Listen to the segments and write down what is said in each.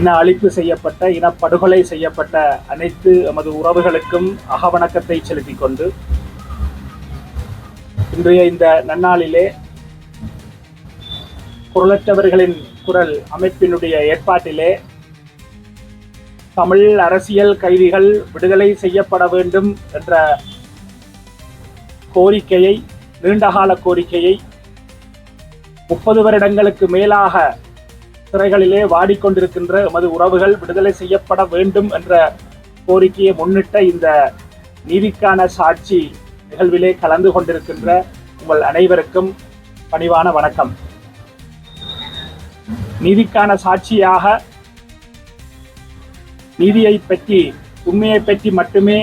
இன அழிப்பு செய்யப்பட்ட இனப்படுகொலை செய்யப்பட்ட அனைத்து எமது உறவுகளுக்கும் அகவணக்கத்தை செலுத்திக் கொண்டு இன்றைய இந்த நன்னாளிலே குரலற்றவர்களின் குரல் அமைப்பினுடைய ஏற்பாட்டிலே தமிழ் அரசியல் கைதிகள் விடுதலை செய்யப்பட வேண்டும் என்ற கோரிக்கையை நீண்டகால கோரிக்கையை முப்பது வருடங்களுக்கு மேலாக சிறைகளிலே வாடிக்கொண்டிருக்கின்ற எமது உறவுகள் விடுதலை செய்யப்பட வேண்டும் என்ற கோரிக்கையை முன்னிட்ட இந்த நீதிக்கான சாட்சி நிகழ்விலே கலந்து கொண்டிருக்கின்ற உங்கள் அனைவருக்கும் பணிவான வணக்கம். நீதிக்கான சாட்சியாக நீதியை பற்றி உண்மையை பற்றி மட்டுமே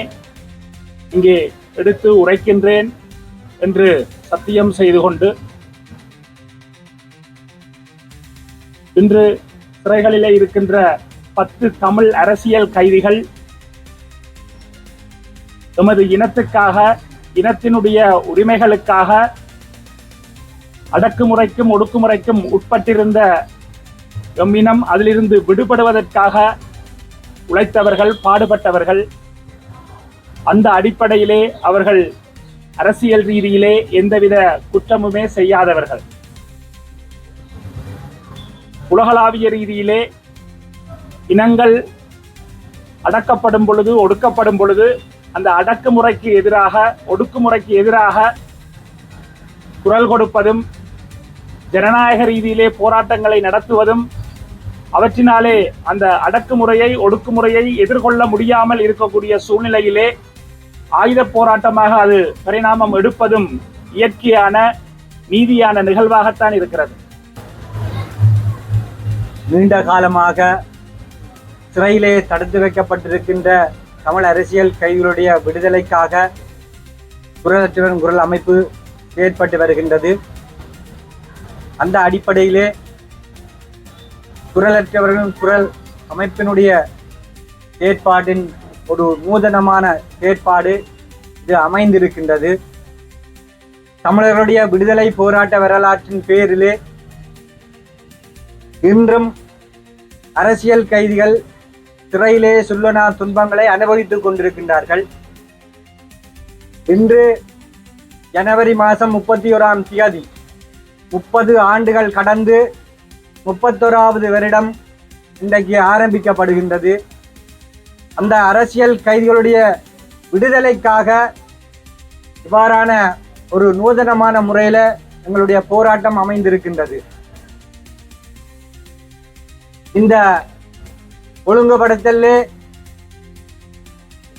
இங்கே எடுத்து உரைக்கின்றேன் என்று சத்தியம் செய்து கொண்டு இன்று சிறைகளிலே இருக்கின்ற பத்து தமிழ் அரசியல் கைதிகள் எமது இனத்துக்காக இனத்தினுடைய உரிமைகளுக்காக அடக்குமுறைக்கும் ஒடுக்குமுறைக்கும் உட்பட்டிருந்த எம்மினம் அதிலிருந்து விடுபடுவதற்காக உழைத்தவர்கள் பாடுபட்டவர்கள் அந்த அடிப்படையிலே அவர்கள் அரசியல் ரீதியிலே எந்தவித குற்றமுமே செய்யாதவர்கள். உலகளாவிய ரீதியிலே இனங்கள் அடக்கப்படும் பொழுது ஒடுக்கப்படும் பொழுது அந்த அடக்குமுறைக்கு எதிராக ஒடுக்குமுறைக்கு எதிராக குரல் கொடுப்பதும் ஜனநாயக ரீதியிலே போராட்டங்களை நடத்துவதும் அவற்றினாலே அந்த அடக்குமுறையை ஒடுக்குமுறையை எதிர்கொள்ள முடியாமல் இருக்கக்கூடிய சூழ்நிலையிலே ஆயுத போராட்டமாக அது பரிணாமம் எடுப்பதும் இயற்கையான நீதியான நிகழ்வாகத்தான் இருக்கிறது. நீண்ட காலமாக சிறையிலே தடுத்து வைக்கப்பட்டிருக்கின்ற தமிழ் அரசியல் கைதிகளுடைய விடுதலைக்காக குரலற்றவன் குரல் அமைப்பு ஏற்பட்டு வருகின்றது. அந்த அடிப்படையிலே குரலற்றவர்களின் குரல் அமைப்பினுடைய ஏற்பாட்டின் ஒரு நூதனமான ஏற்பாடு இது அமைந்திருக்கின்றது. தமிழர்களுடைய விடுதலை போராட்ட வரலாற்றின் பேரிலே இன்றும் அரசியல் கைதிகள் சிறையிலே சொல்லனா துன்பங்களை அனுபவித்துக் கொண்டிருக்கின்றார்கள். இன்று ஜனவரி மாதம் முப்பத்தி ஓராம் தேதி முப்பது ஆண்டுகள் கடந்து முப்பத்தோராவது வருடம் இன்றைக்கு ஆரம்பிக்கப்படுகின்றது. அந்த அரசியல் கைதிகளுடைய விடுதலைக்காக இவ்வாறான ஒரு நூதனமான முறையில் எங்களுடைய போராட்டம் அமைந்திருக்கின்றது. இந்த ஒழுங்குபடுத்தலே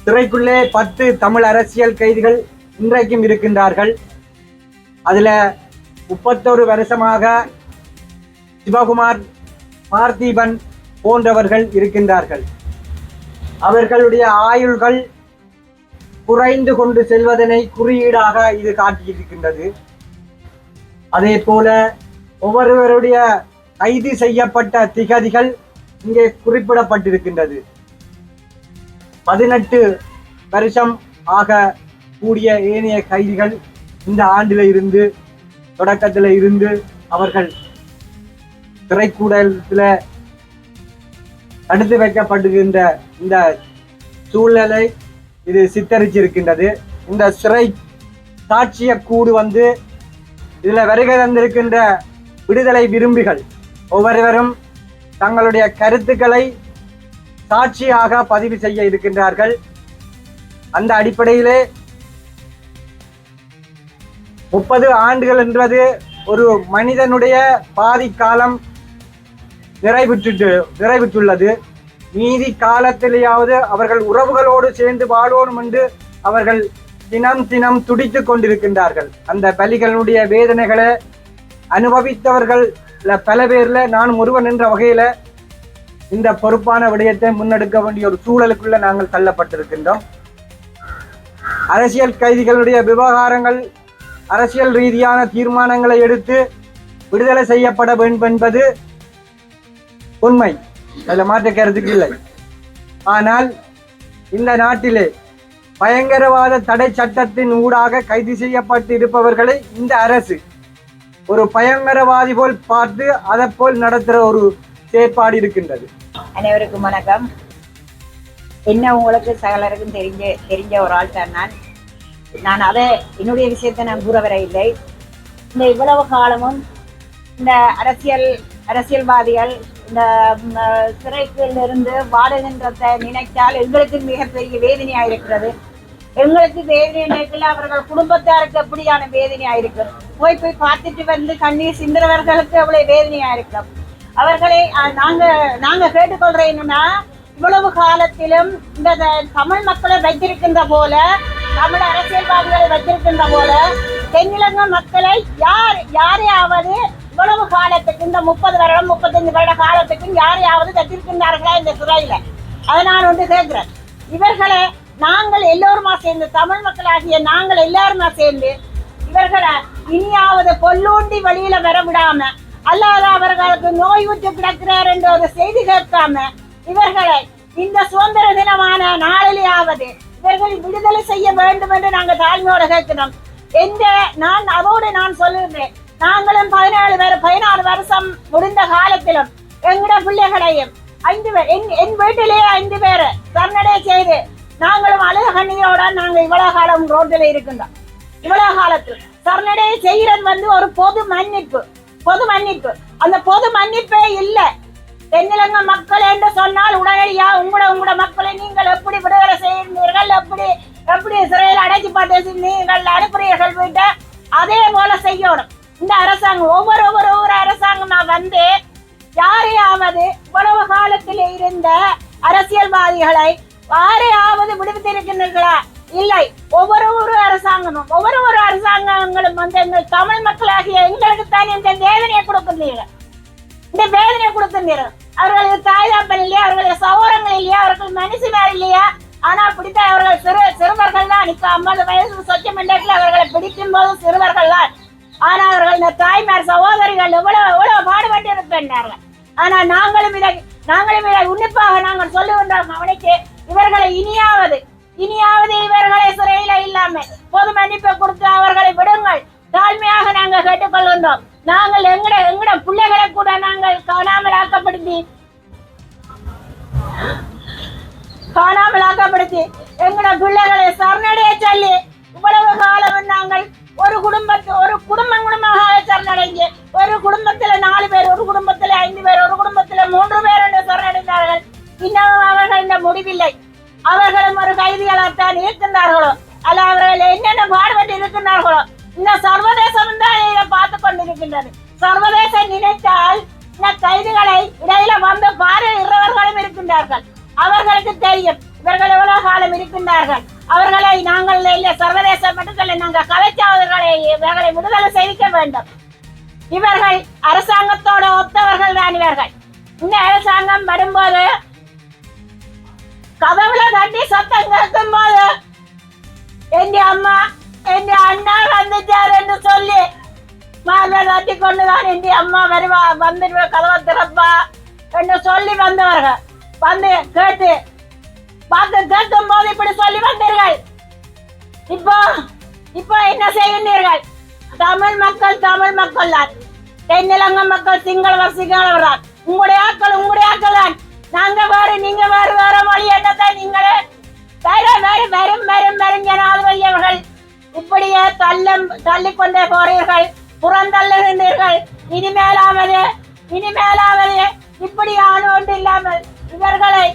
துறைக்குள்ளே பத்து தமிழ் அரசியல் கைதிகள் இன்றைக்கும் இருக்கின்றார்கள். அதில் முப்பத்தொரு வருஷமாக சிவகுமார் பார்த்திபன் போன்றவர்கள் இருக்கின்றார்கள். அவர்களுடைய ஆயுள்கள் குறைந்து கொண்டு செல்வதனை குறியீடாக இது காட்டியிருக்கின்றது. அதே போல ஒவ்வொருவருடைய கைது செய்யப்பட்ட திகதிகள் இங்கே குறிப்பிடப்பட்டிருக்கின்றது. பதினெட்டு வருஷம் ஆக கூடிய ஏனைய கைதிகள் இந்த ஆண்டில இருந்து தொடக்கத்தில் இருந்து அவர்கள் திரைக்கூடத்தில் தடுத்து வைக்கப்படுகின்ற இந்த சூழ்நிலை இது சித்தரிச்சிருக்கின்றது. இந்த சிறை சாட்சிய கூடு வந்து இதில் வருகை தந்திருக்கின்ற விடுதலை விரும்பிகள் ஒவ்வொருவரும் தங்களுடைய கருத்துக்களை சாட்சியாக பதிவு செய்ய இருக்கின்றார்கள். அந்த அடிப்படையிலே முப்பது ஆண்டுகள் என்பது ஒரு மனிதனுடைய பாதி காலம் நிறைவுற்று நிறைவுற்றுள்ளது. மீதி காலத்திலேயாவது அவர்கள் உறவுகளோடு சேர்ந்து வாழணும் என்று அவர்கள் தினம் தினம் துடித்துக் கொண்டிருக்கின்றார்கள். அந்த பலிகளுடைய வேதனைகளை அனுபவித்தவர்கள் பல பேர்ல நான் ஒருவன் என்ற வகையில இந்த பொறுப்பான விடயத்தை முன்னெடுக்க வேண்டிய ஒரு சூழலுக்குள்ள நாங்கள் தள்ளப்பட்டிருக்கின்றோம். அரசியல் கைதிகளுடைய விவகாரங்கள் அரசியல் ரீதியான தீர்மானங்களை எடுத்து விடுதலை செய்யப்பட வேண்டும் என்பது உண்மை. அதில் மாற்ற கருத்துக்கு இல்லை. ஆனால் இந்த நாட்டிலே பயங்கரவாத தடை சட்டத்தின் ஊடாக கைது செய்யப்பட்டு இருப்பவர்களை இந்த அரசு ஒரு பயங்கரவாதி போல் பார்த்து அதை போல் நடத்துகிற ஒரு செயற்பாடு இருக்கின்றது. அனைவருக்கும் வணக்கம். என்ன உங்களுக்கு சகலருக்கும் தெரிஞ்ச தெரிஞ்ச ஒரு ஆள் தான் நான். நான் அதை என்னுடைய விஷயத்தை நான் கூற வர இல்லை இந்த இவ்வளவு காலமும் இந்த அரசியல் அரசியல்வாதிகள் இந்த சிறைக்கிலிருந்து சிறைக்குள் நினைத்தால் எங்களுக்கு மிகப்பெரிய வேதனையாக இருக்கிறது. எங்களுக்கு வேதனை நேரத்தில் அவர்கள் குடும்பத்தாருக்கு எப்படியான வேதனையா இருக்கும்? போய் போய் பார்த்துட்டு வந்து கண்ணீர் சிந்தரவர்களுக்கு அவ்வளவு வேதனையா இருக்கும்? அவர்களை நாங்கள் நாங்க நாங்க கேட்டுக்கொள்றோம் என்னன்னா இவ்வளவு காலத்திலும் இந்த த- தமிழ் மக்களை வைத்திருக்கின்ற போல தமிழ் அரசியல்வாதிகளை வைத்திருக்கின்ற போல தென்னிலங்க மக்களை யார் யாரையாவது இவ்வளவு காலத்துக்கு இந்த முப்பது வருடம் முப்பத்தஞ்சு வருட காலத்துக்கு யாரையாவது வைத்திருக்கின்றார்களா இந்த துறையில? அதை நான் வந்து கேட்கிறேன். இவர்களை நாங்கள் எல்லோருமா சேர்ந்து தமிழ் மக்களாகிய நாங்கள் எல்லாருமா சேர்ந்து இவர்களை இனியாவது கொல்லூண்டி வழியில வர விடாம அல்லாத அவர்களுக்கு நோய் உற்று கிடக்கிறார் என்ற ஒரு செய்தி கேட்காம இவர்களை இந்த சுதந்திர தினமான நாளிலேயாவது இவர்களை விடுதலை செய்ய வேண்டும் என்று நாங்கள் தாழ்மையோட கேட்கிறோம். எந்த நான் அதோடு நான் சொல்லுகிறேன். நாங்களும் பதினேழு பேர் பதினாறு வருஷம் முடிந்த காலத்திலும் எங்கட பிள்ளைகளையும் ஐந்து பேர் என் என் வீட்டிலேயே ஐந்து பேர் தன்னடை செய்து நாங்களும் அழுத கண்ணீரோட நாங்கள் இவ்வளவு காலம் ரோட்டில் இருக்கின்றோம். இவ்வளவு காலத்தில் சரணடை செய்கிறது வந்து ஒரு பொது மன்னிப்பு பொது மன்னிப்பு. அந்த பொது மன்னிப்பே இல்லை. தென்னிலங்க மக்கள் என்று சொன்னால் உடனடியா உங்களோட உங்களோட மக்களை நீங்கள் எப்படி விடுதலை செய்கிறீர்கள் எப்படி எப்படி சிறையில் அடைச்சி பார்த்து நீங்கள் அனுப்புறீர்கள் வீட்டை? அதே போல செய்யணும். இந்த அரசாங்கம் ஒவ்வொரு ஒவ்வொரு ஒவ்வொரு அரசாங்கமா வந்து யாரையாவது இவ்வளவு காலத்தில் இருந்த அரசியல்வாதிகளை யாரையாவது விடுவித்திருக்கின்றீர்களா? இல்லை. ஒவ்வொரு ஒரு அரசாங்கமும் ஒவ்வொரு ஒரு அரசாங்கங்களும் வந்து எங்கள் தமிழ் மக்களாகிய எங்களுக்கு தான் இந்த வேதனையை கொடுக்கின்றீர்கள். இந்த வேதனையை கொடுக்கின்றீர்கள். அவர்களுக்கு தாய்தாப்பன் இல்லையா? அவர்களுக்கு சகோரங்கள் இல்லையா? அவர்கள் மனுஷனார் இல்லையா? ஆனா பிடித்த அவர்கள் சிறு சிறுவர்கள் தான். இப்ப ஐம்பது வயசு சொச்ச மண்டலத்தில் அவர்களை பிடிக்கும் போது சிறுவர்கள் தான். ஆனா அவர்கள் இந்த தாய்மார் சகோதரிகள் எவ்வளவு எவ்வளவு பாடுபட்டு இருக்கின்றார்கள் ஆனா நாங்களும் இதை நாங்களும் இதை உன்னிப்பாக நாங்கள் சொல்லுகின்றோம் அவனுக்கு இவர்களை இனியாவது இனியாவது இவர்களை சிறையில இல்லாம பொது மன்னிப்பை கொடுத்து அவர்களை விடுங்கள். தாழ்மையாக நாங்கள் கேட்டுக்கொள்கின்றோம். நாங்கள் எங்கட எங்கட பிள்ளைகளை கூட நாங்கள் காணாமல் ஆக்கப்படுத்தி காணாமல் ஆக்கப்படுத்தி எங்கட பிள்ளைகளை சரணடைய சொல்லி இவ்வளவு காலம் நாங்கள் ஒரு குடும்பத்து ஒரு குடும்பம் குடும்பமாக சரணடைஞ்சு ஒரு குடும்பத்துல நாலு பேர் ஒரு குடும்பத்துல ஐந்து பேர் ஒரு குடும்பத்துல மூன்று பேர் என்று சரணடைந்தார்கள். இன்னும் அவர்கள் இந்த முடிவில்லை. அவர்களும் ஒரு கைதிகளாகத்தான் இருக்கின்றார்களோ? அல்ல அவர்கள் என்னென்ன பாடுபட்டு இருக்கின்றார்களோ? இந்த சர்வதேசம் தான் இதை பார்த்து கொண்டிருக்கின்றது. சர்வதேசம் நினைத்தால் இந்த கைதிகளை இடையில வந்து பாருகிறவர்களும் இருக்கின்றார்கள். அவர்களுக்கு தெரியும் இவர்கள் எவ்வளவு காலம் இருக்கின்றார்கள். அவர்களை நாங்கள் இல்லை சர்வதேச மட்டத்தில் நாங்கள் கலைச்சாவர்களை இவர்களை விடுதலை செய்விக்க வேண்டும். இவர்கள் அரசாங்கத்தோட ஒத்தவர்கள் தான் இவர்கள். இந்த அரசாங்கம் வரும்போது கதவுல தட்டி சத்தம் கேட்கும் போது என் அம்மா என் அண்ணா வந்துட்டார் என்று சொல்லி மார்பை தட்டி கொண்டுதான் என் அம்மா வருவா வந்துடுவ கதவை திறப்பா என்று சொல்லி வந்தவர்கள் வந்து கேட்டு பார்த்து கேட்கும் போது இப்படி சொல்லி வந்தீர்கள் இப்போ இப்போ என்ன செய்கின்றீர்கள் தமிழ் மக்கள் தமிழ் மக்கள் தான் தென்னிலங்க மக்கள் சிங்களவர் சிங்களவர் தான் உங்களுடைய ஆட்கள் உங்களுடைய ஆட்கள் தான் நாங்க வேறு நீங்க வேறு வேற மொழி என்னத்தை நீங்களே? வேற வேறு வெறும் வெறும் வெறும் ஜனாதிபதி அவர்கள். இப்படியே தள்ளும் தள்ளிக்கொண்டே போறீர்கள். புறந்தள்ளுகின்றீர்கள். இனிமேலாவது இனிமேலாவது இப்படி ஆணோண்டு இல்லாமல் இவர்களை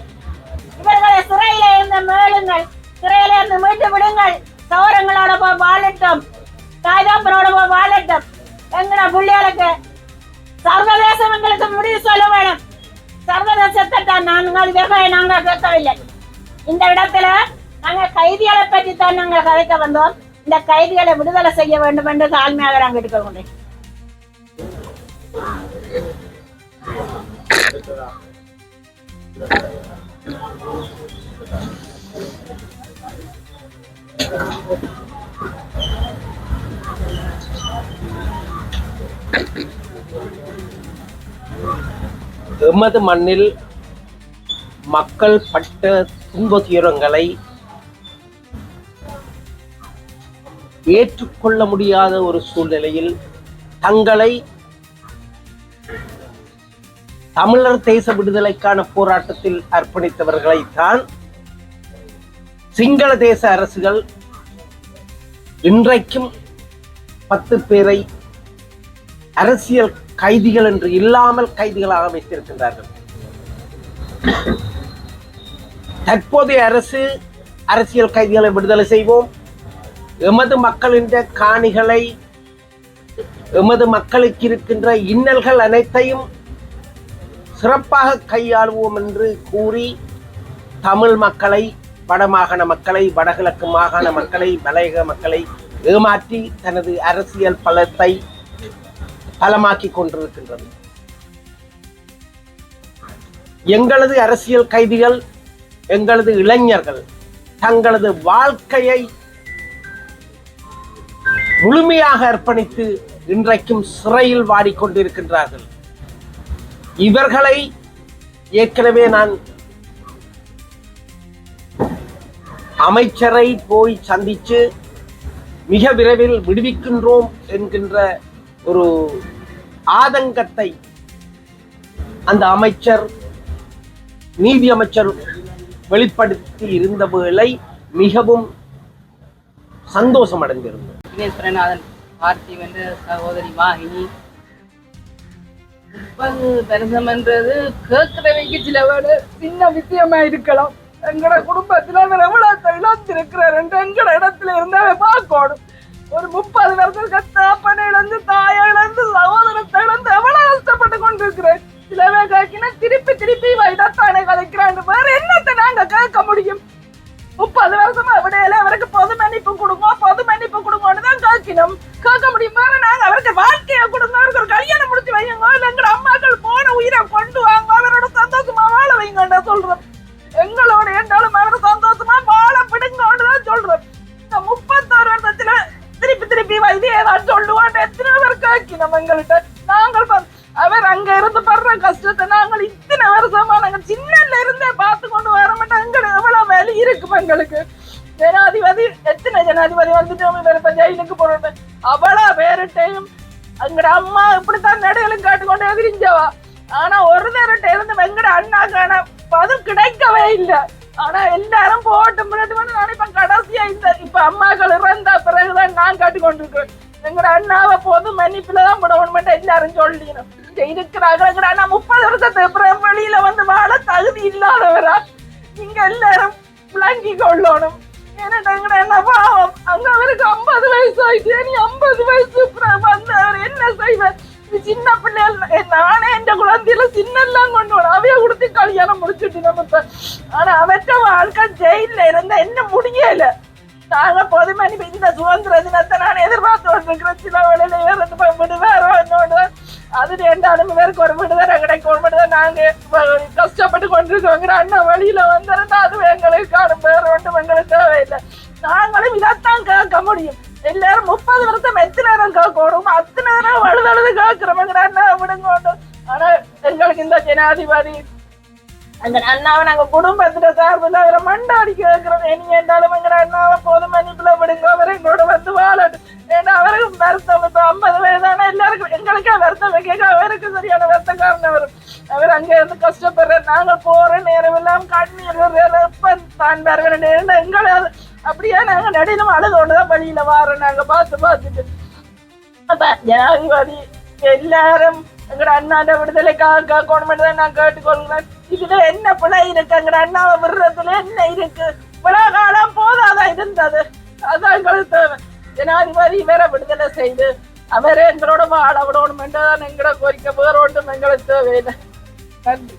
இவர்களை சிறையில இருந்து மேளுங்கள். சிறையில இருந்து மீட்டு விடுங்கள். சௌரங்களோட போய் வாழட்டும். தாய்தாப்பனோட போய் வாழட்டும். எங்களை பிள்ளைகளுக்கு சர்வதேசம் எங்களுக்கு முடிவு சொல்ல வேணும். சர்வதேசத்தை தான் நாங்கள் இவர்களை நாங்கள் கேட்கவில்லை இந்த இடத்துல நாங்கள் கைதிகளை பற்றி தான் நாங்கள் கதைக்க வந்தோம். இந்த கைதிகளை விடுதலை செய்ய வேண்டும் என்று தாழ்மையாக நாங்கள் எடுத்துக்கொண்டேன் எமது மண்ணில் மக்கள் பட்ட துன்பதுயரங்களை ஏற்றுக்கொள்ள முடியாத ஒரு சூழ்நிலையில் தங்களை தமிழர் தேச விடுதலைக்கான போராட்டத்தில் அர்ப்பணித்தவர்களைத்தான் சிங்கள தேச அரசுகள் இன்றைக்கும் பத்து பேரை அரசியல் கைதிகள் என்று இல்லாமல் கைதிகளாக வைத்திருக்கின்றார்கள் தற்போதைய அரசு அரசியல் கைதிகளை விடுதலை செய்வோம். எமது மக்களின் காணிகளை எமது மக்களுக்கு இருக்கின்ற இன்னல்கள் அனைத்தையும் சிறப்பாக கையாளுவோம் என்று கூறி தமிழ் மக்களை வடமாகாண மக்களை வடகிழக்கு மாகாண மக்களை மலையக மக்களை ஏமாற்றி தனது அரசியல் பலத்தை பலமாக்கி கொண்டிருக்கின்றது. எங்களது அரசியல் கைதிகள் எங்களது இளைஞர்கள் தங்களது வாழ்க்கையை முழுமையாக அர்ப்பணித்து இன்றைக்கும் சிறையில் வாடிக்கொண்டிருக்கின்றார்கள் இவர்களை ஏற்கனவே நான் அமைச்சரை போய் சந்தித்து மிக விரைவில் விடுவிக்கின்றோம் என்கின்ற ஒரு ஆதங்கத்தை அந்த அமைச்சர் நீதி அமைச்சர் வெளிப்படுத்தி இருந்த வேளை மிகவும் சந்தோஷம் அடைந்திருந்தது விக்னேஸ்வரநாதன் பார்த்தி வென்ற சகோதரி வாகினி. முப்பது தரிசனம்ன்றது கேட்கிறவைக்கு சில சின்ன விஷயமா இருக்கலாம். எங்கட குடும்பத்துல அவர் எவ்வளவு இழந்திருக்கிறார் என்று எங்கட இடத்துல இருந்தாவே பார்க்கணும் ஒரு முப்பது வருஷம் கத்தாப்பனை இழந்து தாயை இழந்து சகோதரத்தை இழந்து எவ்வளவு கஷ்டப்பட்டு கொண்டிருக்கிறேன். சிலவே கேட்கினா திருப்பி திருப்பி வைடத்தானே கதைக்கிறான் வேற என்னத்தை நாங்க கேட்க முடியும்? முப்பது வருஷமா விடையில அவருக்கு பொது மன்னிப்பு கொடுங்க பொது மன்னிப்பு கொடுங்கன்னு தான் கேட்கணும் கேட்க முடியும். வேற நாங்க அவருக்கு வாழ்க்கையை கொடுங்க. அவருக்கு ஒரு கல்யாணம் முடிச்சு வைங்க இல்ல எங்க அம்மாக்கள் போன உயிரை கொண்டு வாங்க. அவரோட சந்தோஷமா வாழ வைங்கன்னு சொல்றோம். எங்களோட என்றாலும் திருப்பி வைத்து ஏதாவது எத்தனை பேர் கேட்கணும் எங்கள்கிட்ட? நாங்கள் அவர் அங்க இருந்து படுற கஷ்டத்தை நாங்கள் இத்தனை வருஷமா நாங்க சின்னல இருந்தே பார்த்து கொண்டு வர மாட்டோம். எங்களுக்கு எவ்வளவு வேலை இருக்கும் எங்களுக்கு. ஜனாதிபதி எத்தனை ஜனாதிபதி வந்துட்டோம்? இவர் இப்ப ஜெயிலுக்கு போறோம் அவ்வளவு பேருட்டையும் எங்கட அம்மா இப்படித்தான் நடையிலும் கேட்டுக்கொண்டே எதிரிஞ்சவா. ஆனா ஒரு நேரட்ட இருந்து எங்கட அண்ணாக்கான பதில் கிடைக்கவே இல்லை. ஆனா எல்லாரும் போட்டு முன்னாடி வந்து நான் இப்ப கடைசியா இந்த இப்ப அம்மாக்கள் இறந்த பிறகுதான் நான் காட்டிக்கொண்டிருக்கேன் எங்கட அண்ணாவை போது மன்னிப்புல தான் விடணும் எல்லாரும் சொல்லிடணும் இருக்கிறாங்க எங்கட அண்ணா முப்பது வருஷத்துக்கு அப்புறம் வெளியில வந்து வாழ தகுதி இல்லாதவரா? நீங்க எல்லாரும் விளங்கி கொள்ளணும். ஏன்னா என்ன பாவம் அங்க அவருக்கு ஐம்பது வயசு ஆயிடுச்சு நீ ஐம்பது வயசு வந்தவர் என்ன செய்வார் சின்ன பிள்ளைகள் நானே என் குழந்தையில சின்னெல்லாம் கொண்டு வரும் அவைய கொடுத்து கல்யாணம் முடிச்சுட்டு நம்ம ஆனா அவற்ற வாழ்க்கை ஜெயில இருந்தா என்ன முடியல நாங்க பொது மன்னிப்பு இந்த சுதந்திர தினத்தை நான் எதிர்பார்த்து கொண்டிருக்கிறேன். சில வேலையில இருந்து போய் விடுவாரோ என்னோட அது ரெண்டாலும் பேருக்கு ஒரு விடுதலை கிடைக்கும். ஒரு விடுதலை நாங்க கஷ்டப்பட்டு கொண்டிருக்கோங்கிற அண்ணா வழியில வந்திருந்தா அது எங்களுக்கு காணும். ஒன்றும் எங்களுக்கு தேவையில்லை. நாங்களும் இதைத்தான் கேட்க முடியும். எல்லாரும் முப்பது வருஷம் எத்தனை நேரம் கேட்கணும் அத்தனை நேரம் அழுது அண்ணா விடுங்க ஆனா எங்களுக்கு இந்த ஜனாதிபதி அந்த அண்ணாவை நாங்க குடும்பத்துல சார்பில் அவரை மண்டாடி கேட்கிறோம். இனி என்றாலும் எங்க அண்ணாவை போதும் மன்னிப்புல விடுங்க. அவர் எங்களோட வந்து வாழட்டும். ஏன்னா அவருக்கு வருத்தம். இப்ப ஐம்பது வயதான எல்லாருக்கும் எங்களுக்கே வருத்தம். வைக்க அவருக்கு சரியான வருத்தக்காரன் அவர். அவர் அங்க இருந்து கஷ்டப்படுற நாங்க போற நேரம் எல்லாம் கண்ணீர் வர்றதுல எப்ப தான் வர வேண்டிய எங்களை அப்படியே நாங்க நடினம் அழுதோண்டுதான் வழியில வாரோம். நாங்க பார்த்து பார்த்துட்டு. அப்ப ஜனாதிபதி எல்லாரும் எங்கட அண்ணாண்ட விடுதலைக்காக கேட்கணும் தான் நான் கேட்டுக்கொள்கிறேன். இதுல என்ன பிழை இருக்கு? எங்கட அண்ணாவை விடுறதுல என்ன இருக்கு? பிழை காலம் போதாதான் இருந்தது? அதான் எங்களுக்கு தேவை ஜனாதிபதி வேற விடுதலை செய்து அவரே எங்களோட வாழ விடணும் என்றுதான் எங்களோட கோரிக்கை. வேற ஒன்றும் எங்களுக்கு தேவையில்லை. நன்றி.